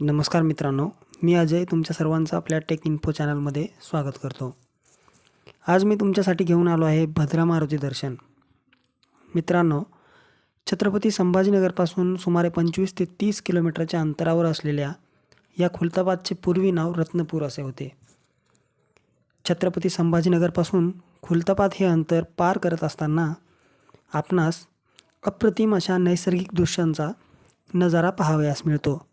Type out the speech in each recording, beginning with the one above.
नमस्कार मित्रांनो मी अजय तुमच्या सर्वांचं आपल्या टेक इन्फो चॅनलमध्ये स्वागत करतो. आज मी तुमच्यासाठी घेऊन आलो आहे भद्रा मारुती दर्शन. मित्रांनो छत्रपती संभाजीनगरपासून सुमारे पंचवीस ते तीस किलोमीटरच्या अंतरावर असलेल्या या खुलताबादचे पूर्वी नाव रत्नपूर असे होते. छत्रपती संभाजीनगरपासून खुलताबाद हे अंतर पार करत असताना आपणास अप्रतिम अशा नैसर्गिक दृश्यांचा नजारा पाहावयास मिळतो.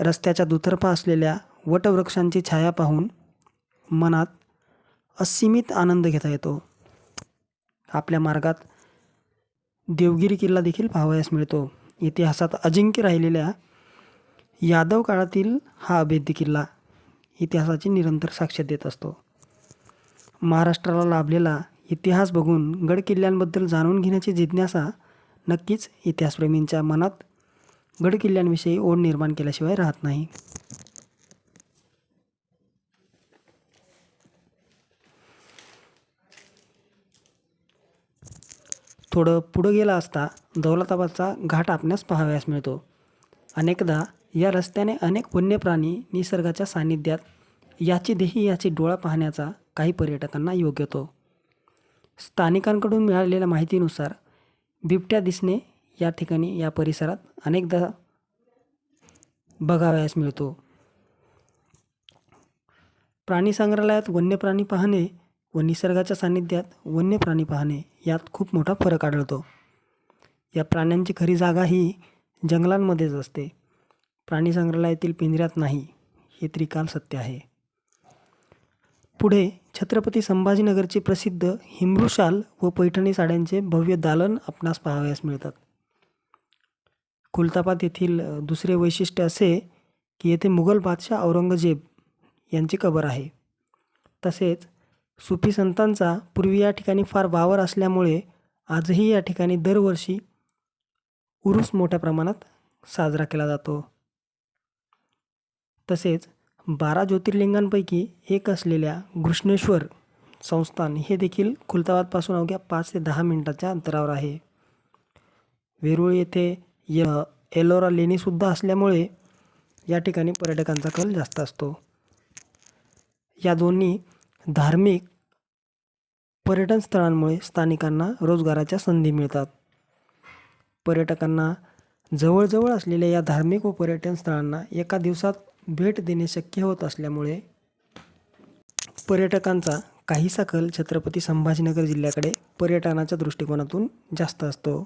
रस्त्याच्या दुतर्फा असलेल्या वटवृक्षांची छाया पाहून मनात असीमित आनंद घेता येतो. आपल्या मार्गात देवगिरी किल्ला देखील पाहावयास मिळतो. इतिहासात अजिंक्य राहिलेल्या यादव काळातील हा अभेद्य किल्ला इतिहासाची निरंतर साक्ष देत असतो. महाराष्ट्राला लाभलेला इतिहास बघून गड किल्ल्यांबद्दल जाणून घेण्याची जिज्ञासा नक्कीच इतिहासप्रेमींच्या मनात गडकिल्ल्यांविषयी ओढ निर्माण केल्याशिवाय राहत नाही. थोडं पुढं गेला असता दौलताबादचा घाट आपणास पाहावयास मिळतो. अनेकदा या रस्त्याने अनेक वन्य प्राणी निसर्गाच्या सान्निध्यात याची देही याची डोळा पाहण्याचा काही पर्यटकांना योग्य येतो स्थानिकांकडून मिळालेल्या माहितीनुसार बिबट्या दिसणे या ठिकाणी या परिसरात अनेकदा बघावयास मिळतो. प्राणी संग्रहालयात वन्य प्राणी पाहणे व निसर्गाच्या सान्निध्यात वन्य प्राणी पाहणे यात खूप मोठा फरक आढळतो. या प्राण्यांची खरी जागा ही जंगलांमध्येच असते. प्राणी संग्रहालयातील पिंजऱ्यात नाही हे त्रिकाल सत्य आहे. पुढे छत्रपती संभाजीनगरचे प्रसिद्ध हिमृशाल व पैठणी साड्यांचे भव्य दालन आपणास पाहावयास मिळतात. खुलताबाद येथील दुसरे वैशिष्ट्य असे की येथे मुघल बादशाह औरंगजेब यांची कबर आहे. तसेच सुफी संतांचा पूर्वी या ठिकाणी फार वावर असल्यामुळे आजही या ठिकाणी दरवर्षी उरूस मोठ्या प्रमाणात साजरा केला जातो. तसेच बारा ज्योतिर्लिंगांपैकी एक असलेल्या घृष्णेश्वर संस्थान हे देखील खुलताबादपासून अवघ्या पाच ते दहा मिनिटाच्या अंतरावर आहे. वेरूळ येथे य एलोरा लेणीसुद्धा असल्यामुळे या ठिकाणी पर्यटकांचा कल जास्त असतो. या दोन्ही धार्मिक पर्यटन स्थळांमुळे स्थानिकांना रोजगाराच्या संधी मिळतात. पर्यटकांना जवळजवळ असलेल्या या धार्मिक व पर्यटन स्थळांना एका दिवसात भेट देणे शक्य होत असल्यामुळे पर्यटकांचा काहीसा कल छत्रपती संभाजीनगर जिल्ह्याकडे पर्यटनाच्या दृष्टिकोनातून जास्त असतो.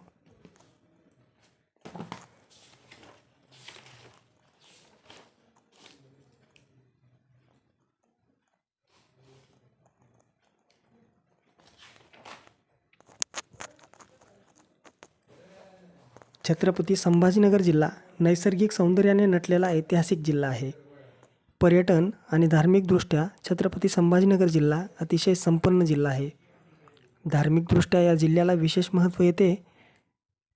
छत्रपती संभाजीनगर जिल्हा नैसर्गिक सौंदर्याने नटलेला ऐतिहासिक जिल्हा आहे. पर्यटन आणि धार्मिकदृष्ट्या छत्रपती संभाजीनगर जिल्हा अतिशय संपन्न जिल्हा आहे. धार्मिकदृष्ट्या या जिल्ह्याला विशेष महत्त्व येते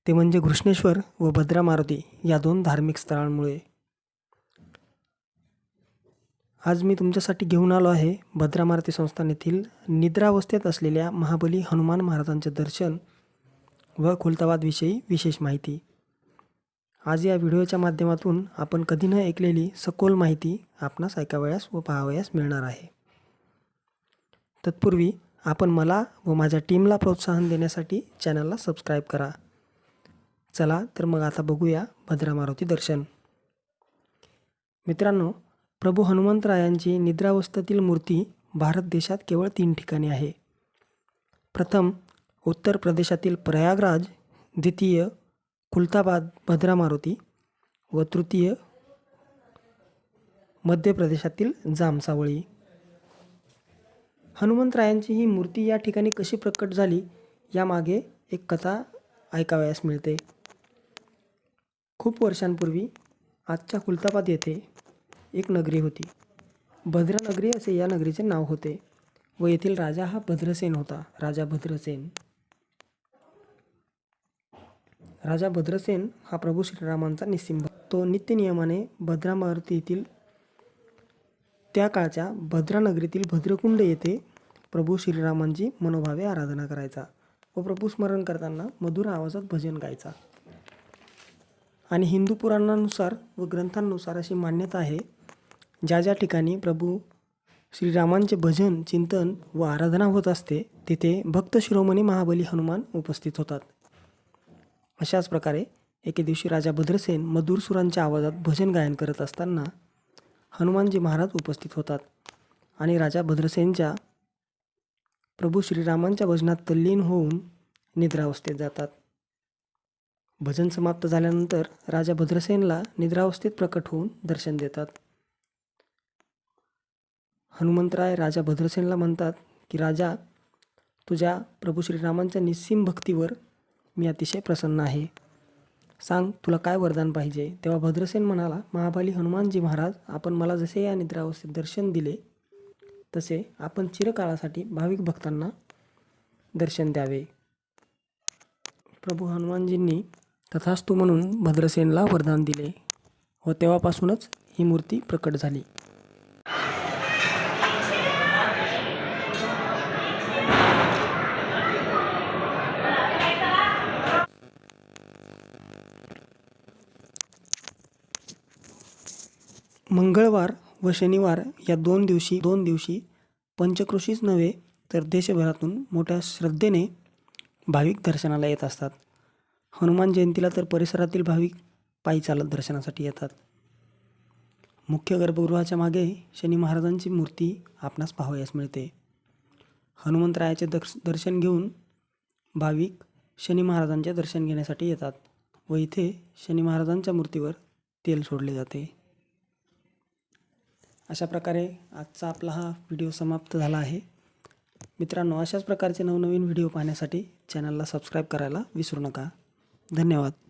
ते म्हणजे घृष्णेश्वर व भद्रा मारुती या दोन धार्मिक स्थळांमुळे. आज मी तुमच्यासाठी घेऊन आलो आहे भद्रा मारुती संस्थान येथील निद्रावस्थेत असलेल्या महाबली हनुमान महाराजांचे दर्शन व खुलताबादविषयी विशेष माहिती. आज या व्हिडिओच्या माध्यमातून आपण कधी न ऐकलेली सखोल माहिती आपणास ऐकावयास व पाहावयास मिळणार आहे. तत्पूर्वी आपण मला व माझ्या टीमला प्रोत्साहन देण्यासाठी चॅनलला सबस्क्राईब करा. चला तर मग आता बघूया भद्रा मारुती दर्शन. मित्रांनो प्रभू हनुमंतरायांची निद्रावस्थेतील मूर्ती भारत देशात केवळ तीन ठिकाणी आहे. प्रथम उत्तर प्रदेशातील प्रयागराज द्वितीय कुलताबाद भद्रा मारुती व तृतीय मध्य प्रदेशातील जामसावळी. हनुमंतरायांची ही मूर्ती या ठिकाणी कशी प्रकट झाली यामागे एक कथा ऐकावयास मिळते. खूप वर्षांपूर्वी आजच्या खुलताबाद येथे एक नगरी होती. भद्रनगरी असे या नगरीचे नाव होते व येथील राजा हा भद्रसेन होता. राजा भद्रसेन. राजा भद्रसेन हा प्रभू श्रीरामांचा निस्सिंभ तो नित्यनियमाने भद्रा मारुती येथील त्या काळच्या भद्रानगरीतील भद्रकुंड येथे प्रभू श्रीरामांची मनोभावे आराधना करायचा व प्रभू स्मरण करताना मधुर आवाजात भजन गायचा. आणि हिंदू पुराणानुसार व ग्रंथांनुसार अशी मान्यता आहे. ज्या ज्या ठिकाणी प्रभू श्रीरामांचे भजन चिंतन व आराधना होत असते तिथे भक्त शिरोमणी महाबली हनुमान उपस्थित होतात. अशाच प्रकारे एके दिवशी राजा भद्रसेन मधुर सुरांच्या आवाजात भजन गायन करत असताना हनुमानजी महाराज उपस्थित होतात आणि राजा भद्रसेनच्या प्रभू श्रीरामांच्या भजनात तल्लीन होऊन निद्रावस्थेत जातात. भजन समाप्त झाल्यानंतर राजा भद्रसेनला निद्रावस्थेत प्रकट होऊन दर्शन देतात. हनुमंतराय राजा भद्रसेनला म्हणतात की राजा तुझ्या प्रभू श्रीरामांच्या निस्सीम भक्तीवर मी अतिशय प्रसन्न आहे. सांग तुला काय वरदान पाहिजे? तेव्हा भद्रसेन म्हणाला महाबाली हनुमानजी महाराज आपण मला जसे या निद्रावस्थेत दर्शन दिले तसे आपण चिरकाळासाठी भाविक भक्तांना दर्शन द्यावे. प्रभू हनुमानजींनी तथास्तू म्हणून भद्रसेनला वरदान दिले व तेव्हापासूनच ही मूर्ती प्रकट झाली. मंगळवार व शनिवार या दोन दिवशी दोन दिवशी पंचकृषीच नव्हे तर देशभरातून मोठ्या श्रद्धेने भाविक दर्शनाला येत असतात. हनुमान जयंतीला तर परिसरातील भाविक पायी चालत दर्शनासाठी येतात. मुख्य गर्भगृहाच्या मागे शनी महाराजांची मूर्ती आपणास पाहावयास मिळते. हनुमंतरायाचे दर्श दर्शन घेऊन भाविक शनी महाराजांचे दर्शन घेण्यासाठी येतात व इथे शनी महाराजांच्या मूर्तीवर तेल सोडले जाते. अशा प्रकारे आजचा आपला हा व्हिडिओ समाप्त झाला आहे. मित्रांनो अशाच प्रकारचे नवनवीन व्हिडिओ पाहण्यासाठी चॅनलला सबस्क्राईब करायला विसरू नका. धन्यवाद.